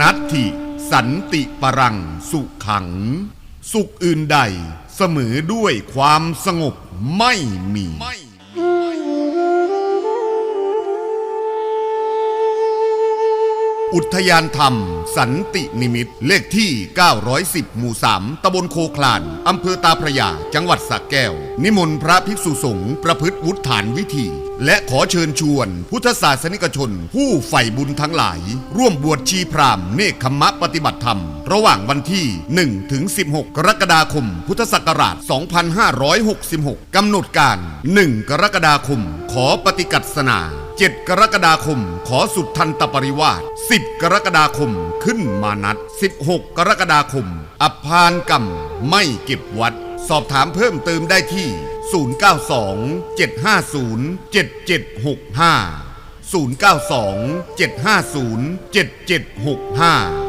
นัตถิสันติปรังสุขัง สุขอื่นใดเสมอด้วยความสงบไม่มี อุทยานธรรม สันตินิมิตเลขที่ 910 หมู่ 3 ตำบลโคคลาน อำเภอตาพระยา จังหวัดสระแก้ว นิมนต์พระภิกษุสงฆ์ประพฤติวุฒิฐานวิธี และขอเชิญชวน พุทธศาสนิกชน ผู้ใฝ่บุญทั้งหลาย ร่วมบวชชีพรามเนคขมะปฏิบัติธรรม ระหว่างวันที่ 1 ถึง 16 กรกฎาคม พุทธศักราช 2566 กำหนดการ 1 กรกฎาคม ขอปฏิกัสนา 7 กรกฎาคม ขอสุดทันตปริวาส10 กรกฎาคมขึ้นมานัด 16 กรกฎาคม อภานกรรม ไม่เก็บวัด สอบถามเพิ่มเติมได้ที่ 092 750 7765 092 750 7765